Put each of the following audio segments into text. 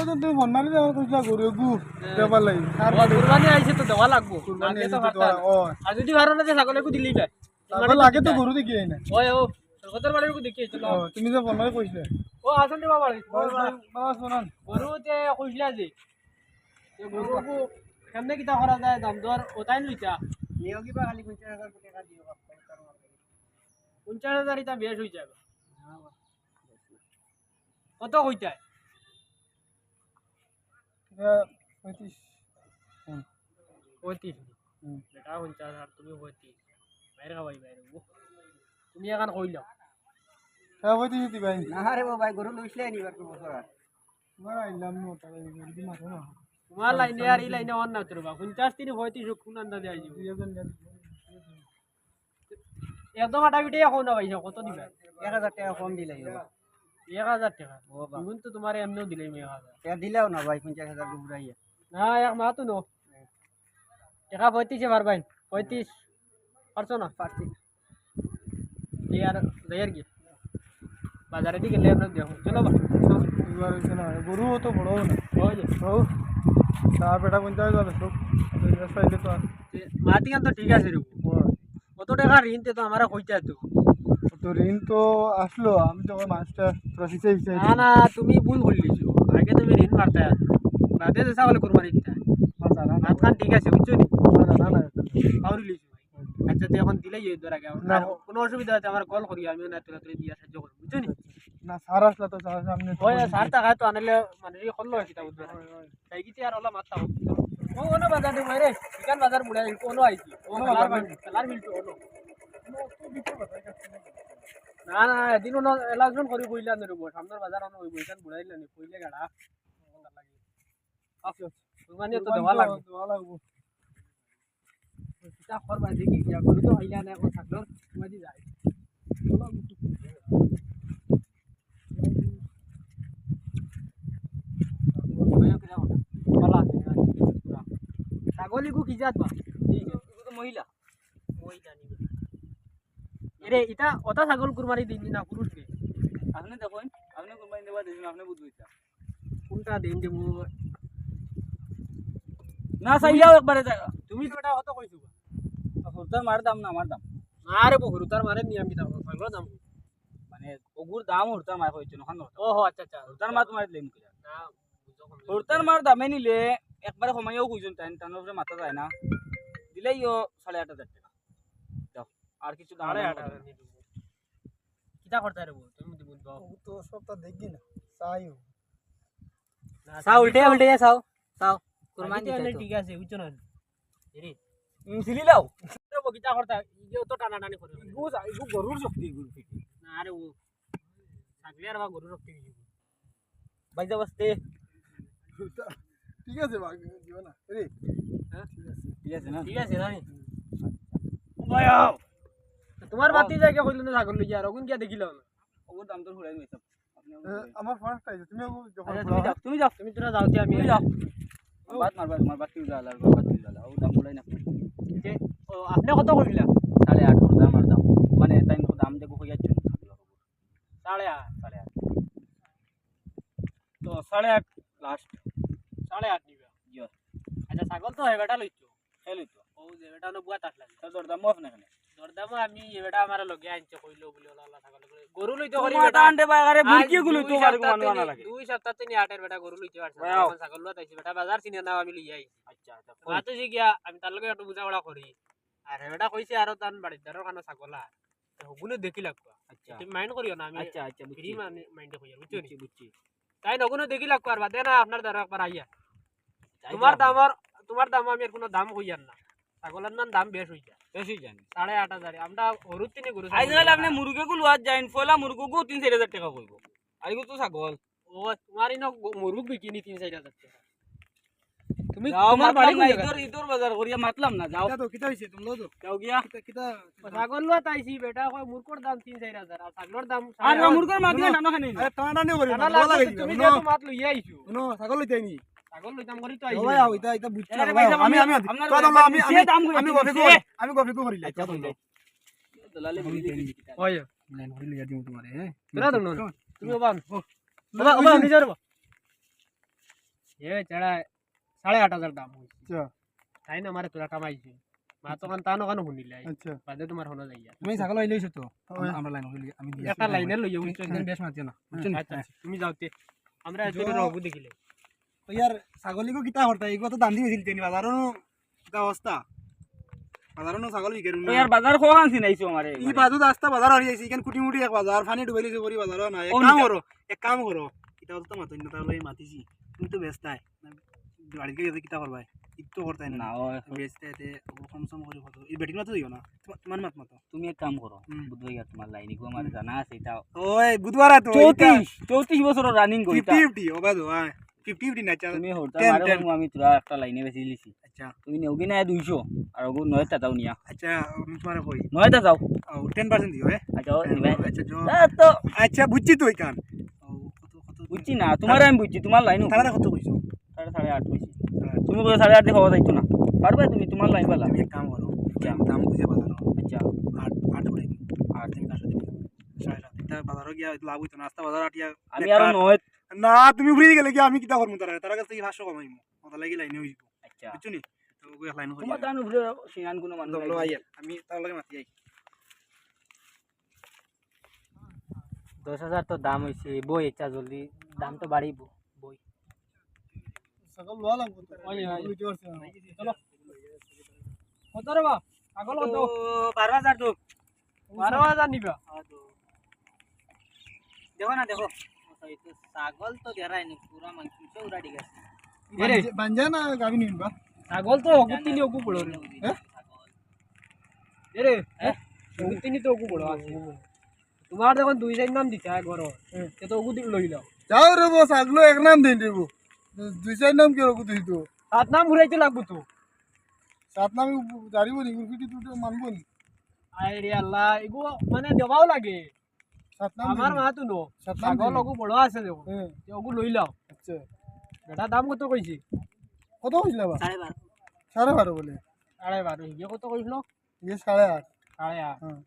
তো তুমি ফোন মারি যাওয়ার কইছিলা গরু গু দেবার লাগি আর কুরবানি আইছে তো দেওয়া লাগবো। কুরবানি আইছে তো পারতাম। ও আর যদি ভালো না ছাগল একটু দিলেই যায় তারপর লাগে তো গরু দেখি না ওই ও সরকার দেখি চলো তুমি যে ফোন মারি কইছিলে ও আসুন রে বাবা। বাবা। শোনান। গরু তে কইছিলা যে গরু কেমনে কিতা করা যায় দাম দর ওটাই লইতা নিও কিবা খালি পঞ্চাশ হাজার টাকা দিও পঞ্চাশ হাজার ইটা বেশ হয়ে যাবে কত কইতায় পঁয়ত্রিশ। পঁয়ত্রিশ। বেটা পঞ্চাশ আর তুমি পঁয়ত্রিশ। বাইরে খাবাই বাইরে। তুমি এখন কইলাম হ্যাঁ পঁয়ত্রিশ দিবাই না রে ভাই গরু লইছিলে নিবার তো বছর তোমার আইলাম নো তাহলে যদি মাথা না। তোমার লাইনে আর এই লাইনে অন্য তোরবা পঞ্চাশ তিনি পঁয়ত্রিশ কোন আন্দাজে আইজি একদম আটা বিটে এখন না পাইছো কত দিবা? এক হাজার টাকা কম দিলে এক হাজার টাকা ও বা এখন তো তোমার এমনিও দিলে এক হাজার টাকা দিলেও না ভাই পঞ্চাশ হাজার ঘুরাইয়া না এক মাহ তো নো টাকা পঁয়ত্রিশে পারবাই পঁয়ত্রিশ পারছ না পারছি এই আর দেয় আর কি বাজারে দিকে গেলে আমরা দেখো চলো বা দুবার হয়েছে না গরু তো বড় না ওই যে ও তার বেটা পঞ্চাশ হাজার সব চাইলে তো আর মাতিকান তো ঠিক আছে রে ও, কত টাকা ঋণ তে তো আমার কইতে তো তো ঋণ তো আসলো আমি তো হিসেবে হিসেবে না না তুমি ভুল বললিছো আগে তুমি ঋণ মারতে বাদে তো চাওয়ালে কোরবানি দিতে আমার জানা না। ঠিক আছে বুঝছ নি? পাউরি লিছো আচ্ছা তুই এখন দিলেই এই ধর আগে। কোনো অসুবিধা আছে আমার কল করি আমি না তুলা তুলে দিয়ে সাহায্য করব বুঝছ নি? না সার আসলো তো সার সামনে তো ওই। সার টাকা তো আনলে মানে এই করল কিতা বুঝছ তাই কি আর ওলা মারতা ও ওনো বাজার দে বাইরে ইকান বাজার বুড়া কোনো আইছি। ও কালার বাজার কালার মিলতো ওনো। না না, এদিন এলাকশন করি কইলা নে রব সামনের বাজার ওনো ওই বইকান বুড়াইলা নি কইলে গাড়া আচ্ছা মানে তো দেওয়া কি না তুমি দি যাই ছাগলি গু কি মহিলা। ওই জানি এরে এটা ওটা ছাগল কুরবানি দিন না পুরুষ কে আপনি দেখুন আপনি কোরবানি দেওয়া দিন আপনি বুঝবেন কোনটা দিন মু না চাইলেও একবারে তুমি তো এটা অত কইছো। হুরতার মার দাম না আমার দাম। না রে বহু তার মানে নিয়ম কি দাম ছাগল দাম মানে ওগুর দাম হুরতার মার হয়েছে নখন ও হো আচ্ছা আচ্ছা হুরতার মার তোমার দিলাম কিরা না। হুরতার মার দামে নিলে একবারে সময়ও কইছেন তাই উপরে মাথা যায় না। দিলেই ও সাড়ে আট হাজার আর কিছু দাম আরে দাম আটা করবে না। কিটা করতে রে বউ তুমি দি বুঝবা ও তো সবটা দেখি না। চাইও। সা উল্টে উল্টে চাও। চাও। কুরবানি ঠিক আছে বুঝছ না। এরে সিলি লাও ও কিটা করতে ইগে তো টানা টানি করে ইগু ইগু গরুর শক্তি ইগুর ফিকি না রে ও ছাগলি আর বা গরু রক্তি কি বাইজা বসতে ঠিক আছে বাঘ দিব না। রে হ্যাঁ? ঠিক আছে। না? ঠিক আছে না তোমার বাতি যায় কে কইলো না ছাগল লই আর ওগুন কি দেখিল? না ওগুর দাম তো আপনি এ, আমার ফার্স্ট আইছে তুমি যখন তুমি যাও তুমি যাও। তুমি তোরা যাও আমি? যাও। বাদ মারবা তোমার বাদ কিউ জালা বাদ কিউ জালা ও দাম বলাই না। যে, ও, আপনি কত কইলা? সাড়ে আট করে দাম আর দাম। মানে তাই দাম দেখো হয়ে যাচ্ছে। সাড়ে আট। সাড়ে আট। তো সাড়ে আট লাস্ট সাড়ে আট নিবা। আচ্ছা ছাগল তো হেবেটা লইছো খেলি তো ও যে বেটা ন বুয়া তাস লাগে তো তোর দাম মফ না এখানে দরদাম আমি এবেটা আমার লগে আনছে কইলো বলি ওলা ওলা ছাগল করে গরু লইতে করি তোমার বেটা আন্ডে বাইরে বুরকি গুলো আজ তো দুই আর সপ্তাহ মানু আনা তিনি- লাগে দুই সপ্তাহ তিনি আটের বেটা গরু লইতে পারছে Wow. ছাগল লইতে আইছি বেটা বাজার চিনে নাও আমি লই আইছি আচ্ছা আচ্ছা মাতো যে গিয়া আমি তার লগে একটু বুঝাপড়া করি আর হেবেটা কইছে আরও তান বাড়ির দ্বারও কানো ছাগলা হগুলো দেখি লাগবো আচ্ছা তুমি মাইন্ড করিও না আমি আচ্ছা আচ্ছা ফ্রি বুঝছি মাইন্ডে কইয়া বুঝছ নি বুঝছি বুঝছি তাই নগুনো দেখি লাগবো আর বাদে না আপনার দ্বারা একবার আইয়া তোমার দামর তোমার দাম আমি আর কোনো দাম কইয়ার না ছাগলের মান দাম বেশ হইয়া বেশি জানি সাড়ে আট হাজার। আমরা হরুর তিনি গরু আজকাল আপনি মুরগে আজ যাইন ফলা মুরগো গো তিন চার হাজার টাকা কইব আর তো ছাগল। ও তোমার ইনো মুরুগ বিকিনি তিন চার হাজার টাকা। তুমি মাতলাম বাড়ি না কোন ইদর ইদর বাজার করিয়া মাতলাম না যাও। কিতা তো কিতা হইছে? তুমি তো। যাও গিয়া। কিতা কিতা? ছাগল লোয়া তাইছি বেটা কয় মুরকোর দাম তিন চার হাজার আর ছাগলের দাম আর। মুরগোর টানো খানি আরে টানা টানি করি না ভালো লাগছে লাগে তুমি তুমি মাত লইয়া আইছো। নো ছাগল লইতে নি এটা এটা হ্যাঁ? সাড়ে আট হাজার দাম হয়েছে আচ্ছা। তাই না আমার তোরা কামাইছে? মা শুনিলে। আচ্ছা। বাদে তোমার শোনা যাইয়া। তুমি ছাগল তো? ওই। আমরা লাইন আমি বেশ না। বুঝছেন আচ্ছা। তুমি যাওতে দেখিলে। তো ইয়ার ছাগলিকো কিতা করতা এগুলো তো দাম দিয়ে তেনি বাজারও কিতা অবস্থা বাজারও ছাগল বিকের তো ইয়ার বাজার খোয়া আনছি নাইছো আমারে ই বাজু রাস্তা বাজার হারিয়ে আছে ইখান কুটি মুটি এক বাজার ফানি ডুবাইলি করি বাজার না এক কাম করো এক কাম করো এটা তো মাতই না তাহলে মাতিছি তুমি তো ব্যস্ত আই বাড়িতে গেছে কিতা করবাই ইতো করতাই না না ব্যস্ত এতে কম সম করে কত এই বেটিং না তো দিও না তোমার- মাত মতো। তুমি এক কাম করো। বুধবার ইয়ার তোমার লাইনি গো আমার জানা আছে এটা ওই বুধবার তো চৌত্রিশ চৌত্রিশ বছর রানিং করি ফিফটি ফিফটি ওবা তো হ্যাঁ। ফিফটি ফিফটি না তুমি. আমি তোরা একটা লাইনে বেশি লিছি আচ্ছা। তুমি নেওগি না দুইশো আর ওগু নয়টা যাও নিয়া। আচ্ছা আমি তোমার কই টেন পার্সেন্ট দিও আচ্ছা আচ্ছা তো। আচ্ছা বুঝছি তো এখান কত কত বুঝছি না তোমার আমি বুঝছি তোমার লাইন তারা কত কইছো সাড়ে সাড়ে আট হয়েছে তুমি বলে সাড়ে আট দিয়ে হওয়া যাইতো না। পারবে তুমি তোমার লাইন পালা তুমি এক কাম করো দাম বুঝে বাজারও আচ্ছা। আট আট করে আট থেকে সাড়ে সাত। বাজারও গিয়া লাভ হইতো না। আস্তা বাজার আটিয়া আমি আরও নয় না তুমি ঘুরে গেলে কি আমি কিতা করব তারা তারা কাছ থেকে ভাষ্য কমাইমু। কথা লাগি লাইনে হইব। আচ্ছা। বুঝছ নি? তো ওই লাইন হই তোমার দান উপরে সিনান কোনো মানুষ দমলো আইয়া আমি তার লাগে মাতি তো দাম হয়েছে বই এটা জলদি দাম তো বাড়িব বই। সকাল লাগবো। চলো। কত রে কত? তো। হাজার নিবা। দেখো না দেখো। ছাগল তো দেখাই পুরা মাংস উড়া ঠিক বাঞ্জা- বাঞ্জা না গাবি নিন বা ছাগল তো অগুতিনি অগু পড়ো রে হ্যাঁ? এরে অগুতিনি তো অগু পড়ো আছে তোমার যখন দুই চার নাম দিছে ঘর সে তো অগু লই লাও যাও রে আগলো এক নাম দিন দিব দুই চার নাম কি রকম তুই তো সাত নাম ঘুরাইতে লাগবো তো সাত নাম জারিব নি গুরফিটি তো মানবো নি আরে আল্লাহ এগু মানে দেওয়াও লাগে আমার দিবি। মা তো নো। ছাগল। অগু বড় আছে দেখো অগু লই লাও। আচ্ছা। বেটা দাম কত কইছি কত কইছিল বা? সাড়ে বারো সাড়ে বারো বলে। সাড়ে বারো ইয়ে কত কইছিল ইয়ে সাড়ে আট সাড়ে আট হ্যাঁ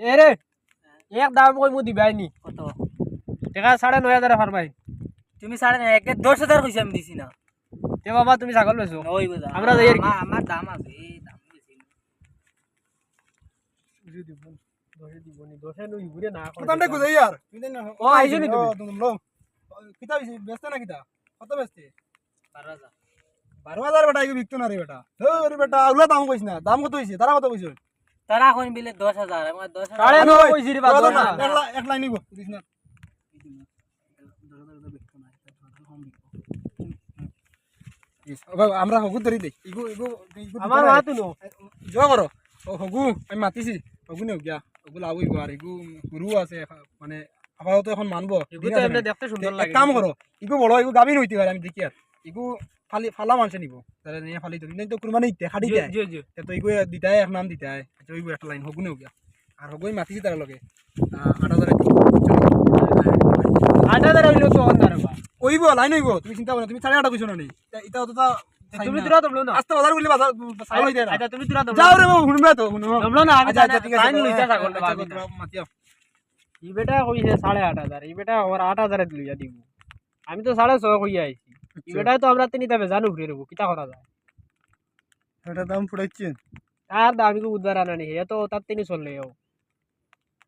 এ রে এক দাম কই মু দিবাই নি। কত? টাকা সাড়ে নয় হাজার ফারমাই তুমি সাড়ে নয় একে দশ হাজার কইছি আমি দিছি না। তে বাবা তুমি ছাগল বেছো। আমরা যাই আর কি। আমার দাম আছে দাম বেশি দিব নি। ইয়ার? ও, তুমি? কিতা বিছি ব্যস্ত না কিতা কত ব্যস্তে বারো হাজার। বেটা এগুলো বিকতো না রে বেটা। রে বেটা ওগুলো দাম কইস না দাম কত হইছে তারা কত কইছে তারা এখন বিলে দশ হাজার দশ হাজার। এক লা- এক লাইন নিব দিস না? আমরা হগু ধরি দেই। ইগু ইগু আমার মা তো নো জোয়া করো হগু আমি মাতিছি। হগু নেও গিয়া হগু লাভ হইব আর ইগু গুরু আছে মানে আপাতত এখন মানবো। এগু দিন তো আছে এমনি না। দেখতে সুন্দর লাগে কাম করো ইগু বড় ইগু গাবিন হইতে পারে আমি দেখি আর ইগু ফালি ফালা মানুষে নিব। তাহলে নিয়ে ফালি তো কুরবানি দিতে খাটি দেয় তো ইগু এক নাম দিতাই। আচ্ছা ইগু একটা লাইন হগু নেও গিয়া আর হগুই মাতিছি তার লগে। আট হাজার আট হাজার হইল তো অন্ধার লাইন হইব তুমি চিন্তা করো তুমি সাড়ে আটা কইছো না নি? এটা তা তুমি তোরা দমলো না আস্তে বাজার বললে বাজার সাইল হইতে না আচ্ছা তুমি তোরা দমলো যাও রে বাবু শুনবে তো শুনো দমলো না আমি আচ্ছা আচ্ছা ঠিক আছে লাইন লইতা ছাগল আচ্ছা, ভাবি তোমরা মাতিয়াও। ই বেটা কইছে সাড়ে আট হাজার ই বেটা আমার আট হাজারে লইয়া দিব আমি তো সাড়ে ছয় কইয়া আইছি ই বেটা তো আমরা তিনি তবে জানু ঘুরে রবো কিতা করা যায় এটা দাম ফুটাইছেন তার দামি কো উদ্ধার আনা নি হে তো তার তিনি চললে ও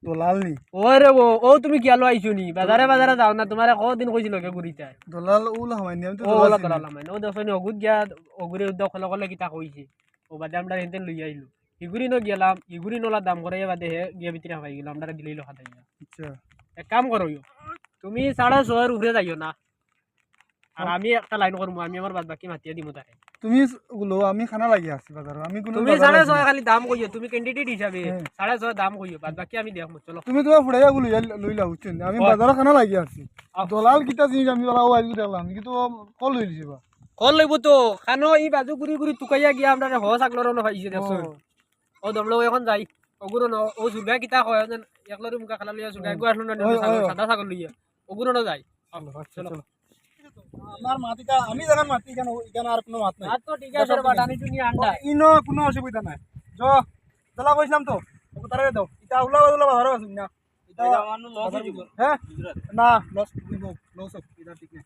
দলাল নি? ওরে ও ও তুমি কিয়ালো আইছো নি? বাজারে বাজারে যাও না তোমারে কদিন কইছিল কে ঘুরিতে দলাল ওলা হামাই নি আমি তো দলাল। দলাল মানে ও দেখছনি অগুত গিয়া অগুরে উদ্যোগ কলে কলে কিতা কইছে ও বাদে আমরা হেনতে লই আইলো ইগুরি ন গেলাম ইগুরি নলা দাম করে বাদে হে গিয়া ভিতরে হাবাই গেলাম আমরা দিলেই লোকা তাই আচ্ছা। এক কাম করো। তুমি সাড়ে ছয়ের উপরে যাইও না। আর আমি একটা লাইন করব আমি আমার বাদ বাকি মাতিয়ে দিব তাকে। তুমি গুলো আমি খানা লাগি আছি বাজার আমি কোনো তুমি সাড়ে ছয় খালি দাম কইও তুমি ক্যান্ডিডেট হিসাবে। সাড়ে ছয় দাম কইও বাদ বাকি আমি দেখব চলো। তুমি তোমার ফুটাইয়া গুলো লই লাও বুঝছেন আমি। বাজার খানা লাগি আছি। দলাল কিতা জিনিস আমি বলা ও দেখলাম। কিন্তু কল লই লিছি বা। কল লইব তো খানো ই বাজু ঘুরি ঘুরি তুকাইয়া গিয়া আমরা হ চাকলর ন পাইছে দেখছ ও, দমলো এখন যাই অগুরো ন ও সুরগা কিতা কয় একলরে মুখা খালা লইয়া সুরগা গো আসলো না। সাদা ছাগল লইয়া অগুরো ন যাই আচ্ছা, চলো। আমার আমি মাতি কেন এখানে আর কোনো মাত নাই। তো ঠিক আছে বাটানি টুনি আন্ডা। ইনো কোনো অসুবিধা নাই। জ দলা কইছিলাম তো ওকে তারে দাও এটা উলা উলা বাজার আছে না এটা আমার লস হয়ে যাব হ্যাঁ না লস দিব লস এটা ঠিক নাই।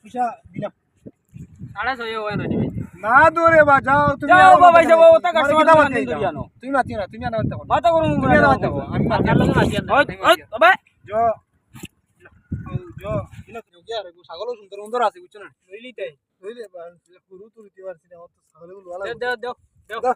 পয়সা দিলাম। সাড়ে ছয় হয় না না দৌড়ে বা যাও তুমি যাও বাবা ওটা কাস্টমার তুমি মাতিও না তুমি আনা করো তুমি করো আমি লগে মাতি ওই ওবে যো যো দিলা কি আর ছাগলও সুন্দর সুন্দর আছে বুঝছ না লইলি তাই। বুঝলে গরু তো দিতে পারছি না অত ছাগলে গুলো ভালো দেও দেও দেও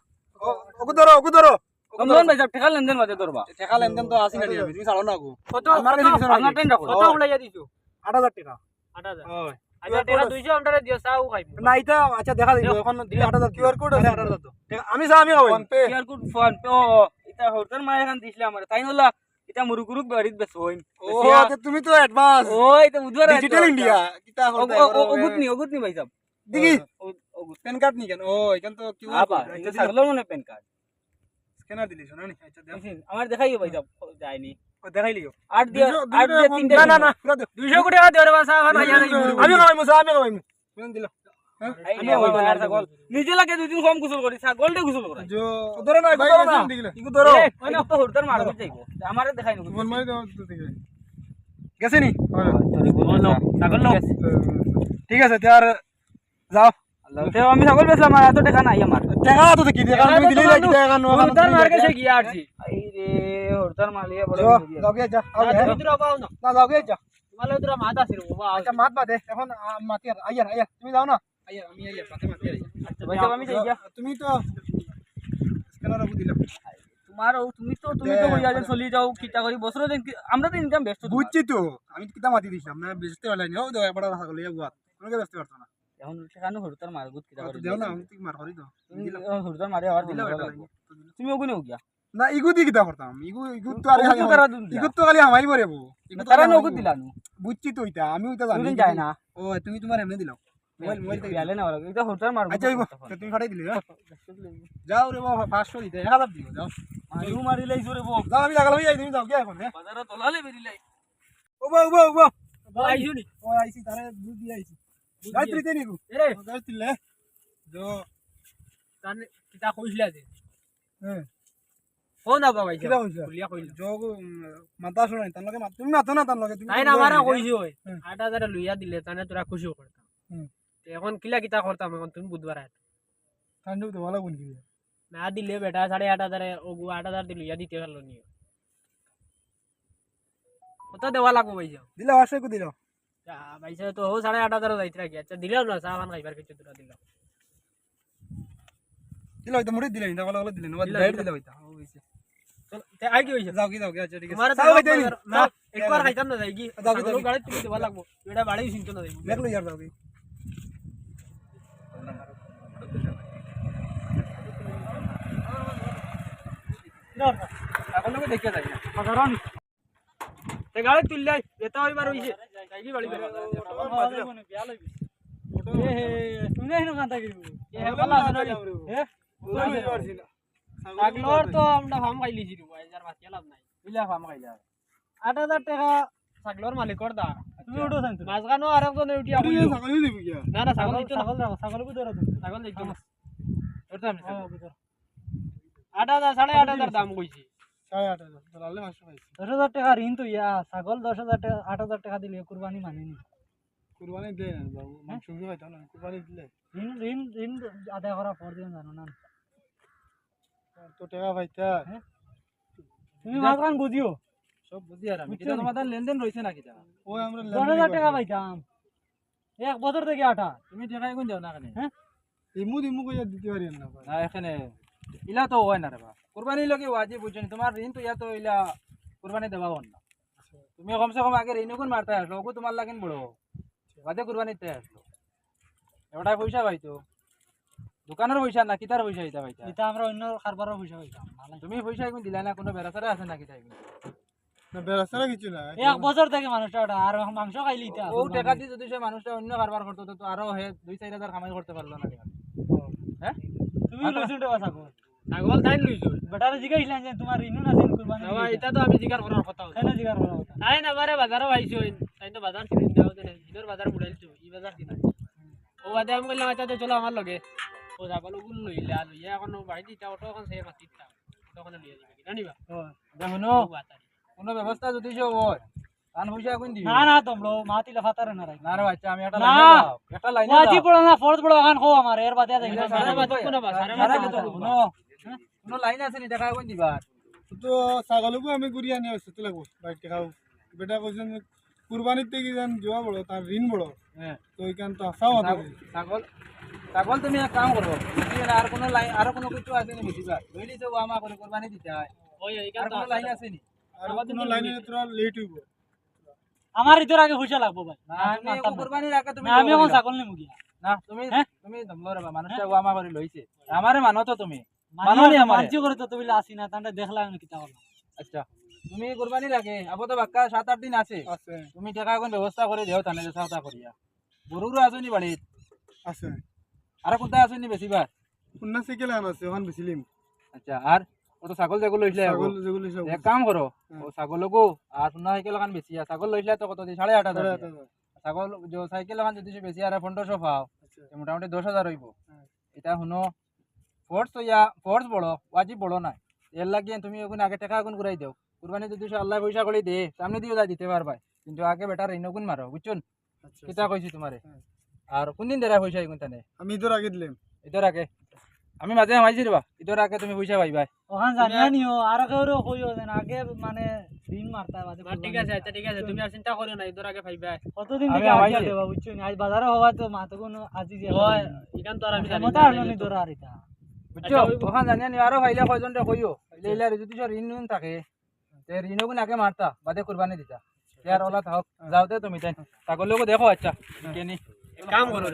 ওকে ধরো ওকে ধরো কমজন ভাই সাহেব লেনদেন মাঝে ধরবা টেকা লেনদেন তো আসি না আমি তুমি ছাড়ো না গো? কত আমার কাছে কিছু নাই। আপনার টেন্ডা কত উড়াইয়া দিছো। আট হাজার টাকা। আট হাজার হয়। আচ্ছা টাকা দুইশো আমটারে দিও চাও খাইব না এটা আচ্ছা দেখা দিব এখন দিলে আট হাজার কিউআর কোড আছে? তো আমি চা আমি খাব। Phone pay. Code phone pay ও এটা হোটেল মাই এখান দিছিলে আমার তাই হলা এটা মুরুগুরুক বাড়িত বেশ হইম ও আচ্ছা তুমি তো অ্যাডভান্স ও এটা বুঝবার ডিজিটাল ইন্ডিয়া কিতা করতে ওগুত নি ওগুত নি ভাই সাহেব দেখি ওগুত প্যান কার্ড নি কেন? ও এখান তো কিউ আপা এটা ছাগলের মনে পেন কার্ড স্ক্যানার দিলিস না নি আচ্ছা দেখ আমার দেখাইও ভাই সাহেব যায়নি। ও দেখাই লিও আট দিয়ে দুইশো- আট দিয়ে দুইশো তিনটে না না না পুরো দে দুইশো কোটি টাকা দেওয়ার বাসা এখন ভাইয়া নাই আমি খাবাইমু চা আমি খাবাইমু কোন দিল। নিজে লাগে দুদিন কম গোসল করি ছাগলটা গোসল করা ধরো না দেখাই ঠিক আছে। যাও। আমি ছাগল বেচলাম আর এত টাকা নাই আমার। টাকা যাও গিয়া যা মাত আছে মাত বাদে এখন মাতি আর আইয়ার। তুমি যাও না। আইয়া আমি আইয়া পাতে মাতি আইয়া। ভাই আমি যাই তুমি তো স্ক্যানার আপু দিলাম। তোমার ও তুমি তো তুমি তো বইয়া যে চলি যাও কিটা করি বছরে দিন আমরা তো ইনকাম ব্যস্ত বুঝছি তো আমি মাতি দিছিলাম না নি। ও দাও একবার গুয়াত না? এখন সেখানে হোটেল মার গুত কিটা করি দেও না আমি ঠিক মার করি তো তুমি হোটেল মারে আবার দিলাম দিলাম এটা তুমি ওগুনে গিয়া না ইগু দি কিতা করতাম ইগু ইগু তো আরে ওগুত তো তারা দুন ইগু তো খালি আমারই পরে বউ তারা খালি নগদ দিলা নু বউ। বুঝছি তো ইটা আমি ওইটা জানি। দুদিন না। ও তুমি তোমার এমনি দিলাও। মোবাইল মোবাইল থেকে বিয়ালে না ওরা এটা হোটেল মার আচ্ছা তুমি ফাটাই দিলে হ্যাঁ? যাও রে বাবা পাঁচশো দিতে এক হাজার দিও যাও। মারিও মারি লাইছো রে বউ। যাও আমি লাগালাম যাই তুমি যাও কি এখন হ্যাঁ? বাজারে তলালে বেরিলাই ওবা ওবা ওবা। আইছো নি? ও আইছি তারে দুধ দিয়ে আইছি। গায়ত্রী তে নিগু এরে গায়ত্রী লে। जो তানে কিতা কইছিলা যে? হ্যাঁ। ফোন আবা ভাই কিতা কইছা খুলিয়া কইলো जो মাতা শুনাই তার লগে মাত তুমি মাতো না তার লগে তুমি নাই না আমারা কইছি ওই। হাজার লইয়া দিলে তানে তোরা খুশি করতাম। হুম। এখন কিলা কিতা করতাম এখন তুমি বুধবার আয় ঠান্ডা তো ভালো কোন কি না দিলে বেটা সাড়ে আট হাজারে ওগু আট হাজার দিল ইয়া দিতে পারল নি কত দেওয়া লাগবো ভাই যাও দিলে পাঁচশো কো দিল ভাই তো ও সাড়ে আট হাজার যাইতে রাখি আচ্ছা দিলেও না খান খাইবার কিছু তোরা দিলাম দিলে হয়তো মুড়ি দিলে না ভালো ভালো দিলে না দিলা, দিলে হয়তো ও হইছে আই কি হয়েছে যাও কি যাও কি আচ্ছা ঠিক আছে চাও হইতে নি একবার খাইতাম না যাই কি। গাড়ি তুমি দেওয়া লাগবো এটা বাড়ি শুনতো না দেখল ইয়ার যাও কি এখন লোকে দেখে যাই সাধারণ গাড়ি তুললে এটা হইবার না দা তুমি উঠো শান্ত মাঝখানো আর উঠি ছাগল কি না ছাগল ছাগল ছাগল দিচ্ছ ধরতাম আট হাজার সাড়ে আট হাজার দাম কইছি। সাড়ে আট হাজার দলালে পাঁচশো পাইছি দশ হাজার টাকা ঋণ তো ইয়া ছাগল দশ হাজার টাকা আট হাজার টাকা দিলে কুরবানি মানেনি। কুরবানি না বাবু মাংস খাইতাম না কুরবানি দিলে। ঋণ ঋণ ঋণ আদায় করার পর দিন জানো না। তো টাকা পাইতা তুমি মাঝখান বুঝিও? সব বুঝি আর আমি। তোমাদের লেনদেন রইছে নাকি তা ওই আমরা দশ হাজার টাকা পাইতাম। এক বছর থেকে আটা। তুমি টাকা এখন যাও না কেন ইমু দিমু কইয়া দিতে পারি না। না এখানে ইলা তো হয় না রে বা কুরবানি লোকে ওয়াজিব বুঝছেন তোমার ঋণ তো ইয়া তো ইলা কুরবানি দেওয়া হন না তুমি কমসে কম আগে ঋণ কোন মারতে আসলো ওকে তোমার লাগেন বড় বাদে কুরবানিতে আসলো। এবারটা পয়সা পাইতো। দোকানের পয়সা না কিতার পয়সা এটা পাইতা। এটা আমরা অন্য কারবারের পয়সা পাইতাম। তুমি পয়সা এখন দিলা না কোনো বেড়াচারা আছে নাকি তাই না বেরাসারা কিছু না। এক বছর থেকে মানুষটা ওটা আর মাংস খাইলি এটা ও টাকা দিয়ে যদি সে মানুষটা অন্য কারবার করতো তো আরও হে দুই চার হাজার কামাই করতে পারল না হ্যাঁ? তুমি লইছো টাকা ছাগল ছাগল তাই লইছো। বেটারে জিগাইছিলেন যে তোমার ঋণ না দিন কুরবানি বাবা এটা তো আমি জিজ্ঞাসা করার কথা কেন জিগার করা কথা? তাই না বারে বাজারও আইছো। তাই তো বাজার কিনে দাও দেনে ইদর বাজার মুড়াইছো ই বাজার কিনা। ও বাদে আমি বললাম আচ্ছা চলো আমার লগে। ও যাবলো গুল লইলা লইয়া এখন বাড়ি দিতা অটো এখন সে মাতিতা তখন লিয়ে দিবে কিনা নিবা? ও বাতারি। কোনো ব্যবস্থা যদি হয় কান পয়সা কোন দিবি। না না তোমরা মাতিলে ফাতারে না রাখ। না রে বাচ্চা আমি একটা না। লাইনে যাও একটা লাইনে ওয়াজি যাও। না ফরজ পড়ো ওখান খো আমার এর বাদে এটা সারা বাদ কোন সারা বাদ বাদ শুনো শুনো লাইন আছে নি? দেখা কোন দিবা তো ছাগলকো আমি ঘুরি আনি আসতে তো লাগবো বাইক খাও বেটা কইছেন কুরবানির থেকে যেন জোয়া বড় তার ঋণ বড় হ্যাঁ। তো ওইখান তো আসাও আছে। ছাগল ছাগল তুমি এক কাম করব তুমি আর কোনো লাইন আর কোনো কিছু আছে নি বুঝিবা তো আমা করে কোরবানি দিতে হয় ওই এইখান তো লাইন আছে নি? আর কোনো লাইনে তোরা লেট হইব আমার ইতর আগে পয়সা লাগবো ভাই। না তুমি এখন আগে তুমি আমি এখন ছাগল নিমু গিয়া না তুমি হ্যাঁ? তুমি দমলো রে মানুষটা ওয়ামা করে লইছে আমারে মানো তো তুমি। নি নি আমারে? মানছি করে তো তুমি আসি না তান্ডা দেখলাম আমি কিতা করলাম। আচ্ছা। তুমি কোরবানির আগে আবো তো বাক্কা সাত আট দিন আছে। আছে। তুমি টাকা এখন ব্যবস্থা করে দেও তানে চাওতা করিয়া। গরুরও আসনি বাড়িত? আছে। আর কোথায় আসনি বেশিবার পুন্না সাইকেল আন আছে ওখান বেছিলিম। আচ্ছা আর? ও তো ছাগল যেগুলো ছাগল যেগুলো এক কাম করো। ও ছাগলকো আর সোনা সাইকেল এখন বেশি আর ছাগল তো কত সাড়ে আট হাজার হাজার। ছাগল যে সাইকেল এখন যদি বেশি আর পনেরোশো পাও আচ্ছা। মোটামুটি দশ হাজার হইব। এটা শুনো ফোর্স তো ইয়া ফোর্স বড় ওয়াজিব বড় নাই এর লাগিয়ে তুমি ওখানে আগে টাকা এখন ঘুরাই দেও কুরবানি যদি সে আল্লাহ পয়সা করে দে সামনে দিয়ে যা দিতে পারবাই কিন্তু আগে বেটার ঋণগুন মারো বুঝছুন কিতা কইছি তোমারে হ্যাঁ। আর কোন দিন দেরা পয়সা এগুন তানে আমি ইদর আগে দিলাম ইদর আগে আমি মাঝে মাঝে দিবা ইদর আগে তুমি পয়সা পাইবাই ওখান জানিয়া নিও আর কেউ কইও যেন আগে মানে দিন মারতা বাদে বা ঠিক আছে আচ্ছা ঠিক আছে তুমি আর চিন্তা করো না ইদর আগে পাইবা কতদিন আমি থেকে। আজ্ঞা দেবা বুঝছ আজ বাজারে হওয়া তো মাতো কোনো আজি যে ওই এখান তো আর আমি জানি মতা না, নি তোরা আর এটা। বুঝছ? ওখান জানিয়া নি আরও ভাইলে কয়জন কইও লেইলা যদি সব ঋণ নুন থাকে তে ঋণগুন আগে মারতা বাদে কুরবানি দিতা। ইয়ার ওলা থাক যাওতে তুমি তাই ছাগলকে দেখো আচ্ছা। কেনি। কাম করো